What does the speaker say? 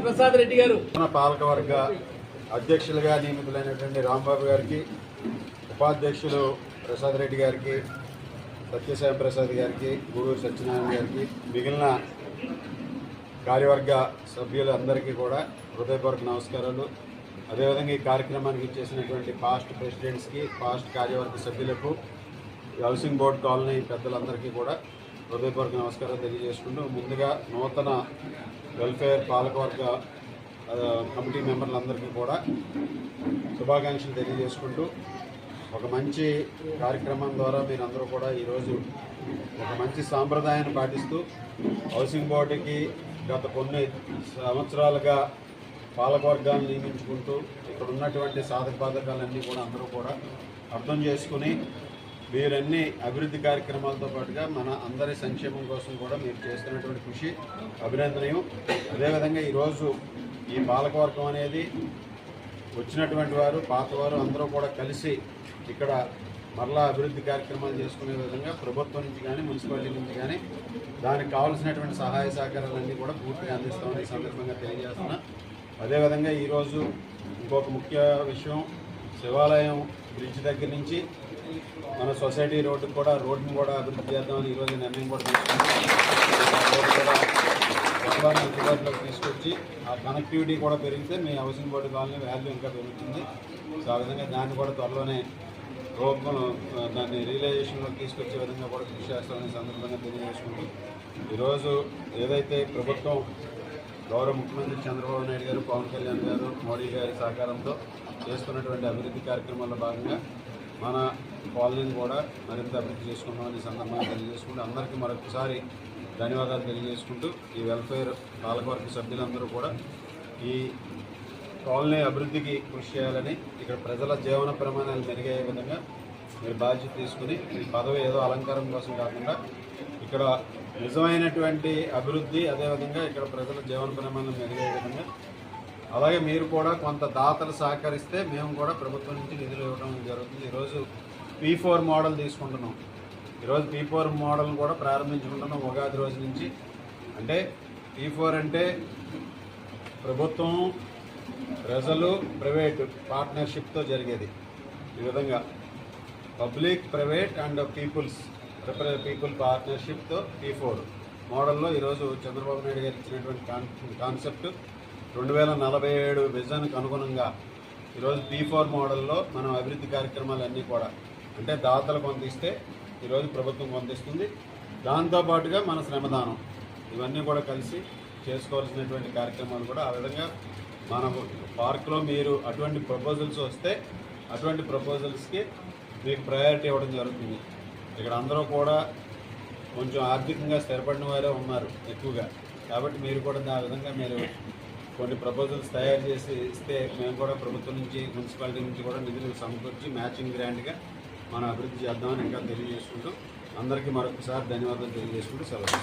ప్రసాద్ రెడ్డి గారు మన పాలకవర్గ అధ్యక్షులుగా నియమితులైనటువంటి రాంబాబు గారికి ఉపాధ్యక్షులు ప్రసాద్ రెడ్డి గారికి సత్యసాయి ప్రసాద్ గారికి గూడూరు సత్యనారాయణ గారికి మిగిలిన కార్యవర్గ సభ్యులందరికీ కూడా హృదయపూర్వక నమస్కారాలు. అదేవిధంగా ఈ కార్యక్రమానికి ఇచ్చేసినటువంటి పాస్ట్ ప్రెసిడెంట్స్కి పాస్ట్ కార్యవర్గ సభ్యులకు హౌసింగ్ బోర్డు కాలనీ పెద్దలందరికీ కూడా హృదయపూర్వక నమస్కారం తెలియజేసుకుంటూ ముందుగా నూతన వెల్ఫేర్ పాలకవర్గ కమిటీ మెంబర్లందరికీ కూడా శుభాకాంక్షలు తెలియజేసుకుంటూ ఒక మంచి కార్యక్రమం ద్వారా మీరందరూ కూడా ఈరోజు ఒక మంచి సాంప్రదాయాన్ని పాటిస్తూ హౌసింగ్ బోర్డుకి గత కొన్ని సంవత్సరాలుగా పాలకవర్గాలను నియమించుకుంటూ ఇక్కడ ఉన్నటువంటి సాధక బాధకాలన్నీ కూడా అందరూ కూడా అర్థం చేసుకుని మీరన్ని అభివృద్ధి కార్యక్రమాలతో పాటుగా మన అందరి సంక్షేమం కోసం కూడా మీరు చేస్తున్నటువంటి కృషి అభినందనీయం అదేవిధంగా ఈరోజు ఈ పాలకవర్గం అనేది వచ్చినటువంటి వారు పాతవారు అందరూ కూడా కలిసి ఇక్కడ మరలా అభివృద్ధి కార్యక్రమాలు చేసుకునే విధంగా ప్రభుత్వం నుంచి కానీ మున్సిపాలిటీ నుంచి కానీ దానికి కావాల్సినటువంటి సహాయ సహకారాలన్నీ కూడా పూర్తిగా అందిస్తామని సందర్భంగా తెలియజేస్తున్నా. అదేవిధంగా ఈరోజు ఇంకొక ముఖ్య విషయం శివాలయం బ్రిడ్జ్ దగ్గర నుంచి మన సొసైటీ రోడ్డు కూడా రోడ్డును కూడా అభివృద్ధి చేద్దామని ఈరోజు నిర్ణయం కూడా తీసుకున్నాం. అందుబాటులోకి తీసుకొచ్చి ఆ కనెక్టివిటీ కూడా పెరిగితే మీ హౌసింగ్ బోర్డు కాలనీ వాల్యూ ఇంకా పెరుగుతుంది. సో ఆ విధంగా దాన్ని కూడా త్వరలోనే రూపం దాన్ని రియలైజేషన్లోకి తీసుకొచ్చే విధంగా కూడా కృషి చేస్తామని సందర్భంగా తెలియజేసుకుంటూ ఈరోజు ఏదైతే ప్రభుత్వం గౌరవ ముఖ్యమంత్రి చంద్రబాబు నాయుడు గారు పవన్ కళ్యాణ్ గారు మోడీ గారి సహకారంతో చేస్తున్నటువంటి అభివృద్ధి కార్యక్రమాల్లో భాగంగా మన కాలనీని కూడా మరింత అభివృద్ధి చేసుకున్నామని ఈ సందర్భంగా తెలియజేసుకుంటూ అందరికీ మరొకసారి ధన్యవాదాలు తెలియజేసుకుంటూ ఈ వెల్ఫేర్ పాలకవర్గ సభ్యులందరూ కూడా ఈ కాలనీ అభివృద్ధికి కృషి చేయాలని ఇక్కడ ప్రజల జీవన ప్రమాణాలు మెరుగయ్యే విధంగా మీరు బాధ్యత తీసుకుని ఈ పదవి ఏదో అలంకారం కోసం కాకుండా ఇక్కడ నిజమైనటువంటి అభివృద్ధి అదేవిధంగా ఇక్కడ ప్రజల జీవన ప్రమాణం మెరుగే విధంగా. అలాగే మీరు కూడా కొంత దాతలు సహకరిస్తే మేము కూడా ప్రభుత్వం నుంచి నిధులు ఇవ్వడం జరుగుతుంది. ఈరోజు పీ ఫోర్ మోడల్ తీసుకుంటున్నాం. ఈరోజు పీ ఫోర్ మోడల్ కూడా ప్రారంభించుకుంటున్నాం ఉగాది రోజు నుంచి. అంటే పీ ఫోర్ అంటే ప్రభుత్వం ప్రజలు ప్రైవేట్ పార్ట్నర్షిప్తో జరిగేది. ఈ విధంగా public private and peoples. People పార్ట్నర్షిప్తో P four మోడల్లో ఈరోజు చంద్రబాబు నాయుడు గారు ఇచ్చినటువంటి కాన్ కాన్సెప్ట్ రెండు వేల నలభై ఏడు విజన్కి అనుగుణంగా ఈరోజు పీ ఫోర్ మోడల్లో మనం అభివృద్ధి కార్యక్రమాలన్నీ కూడా అంటే దాతలు కొంత ఇస్తే ఈరోజు ప్రభుత్వం కొంత ఇస్తుంది దాంతోపాటుగా మన శ్రమదానం ఇవన్నీ కూడా కలిసి చేసుకోవాల్సినటువంటి కార్యక్రమాలు కూడా ఆ విధంగా మన పార్క్లో మీరు అటువంటి ప్రపోజల్స్ వస్తే అటువంటి ప్రపోజల్స్కి మీకు ప్రయారిటీ ఇవ్వడం జరుగుతుంది. ఇక్కడ అందరూ కూడా కొంచెం ఆర్థికంగా స్థిరపడిన వారే ఉన్నారు ఎక్కువగా. కాబట్టి మీరు కూడా ఆ విధంగా మీరు కొన్ని ప్రపోజల్స్ తయారు చేసి ఇస్తే మేము కూడా ప్రభుత్వం నుంచి మున్సిపాలిటీ నుంచి కూడా నిధులు సమకూర్చి మ్యాచింగ్ గ్రాంట్గా మనం అభివృద్ధి చేద్దామని ఇంకా తెలియజేసుకుంటూ అందరికీ మరొకసారి ధన్యవాదాలు తెలియజేసుకుంటూ సెలవు.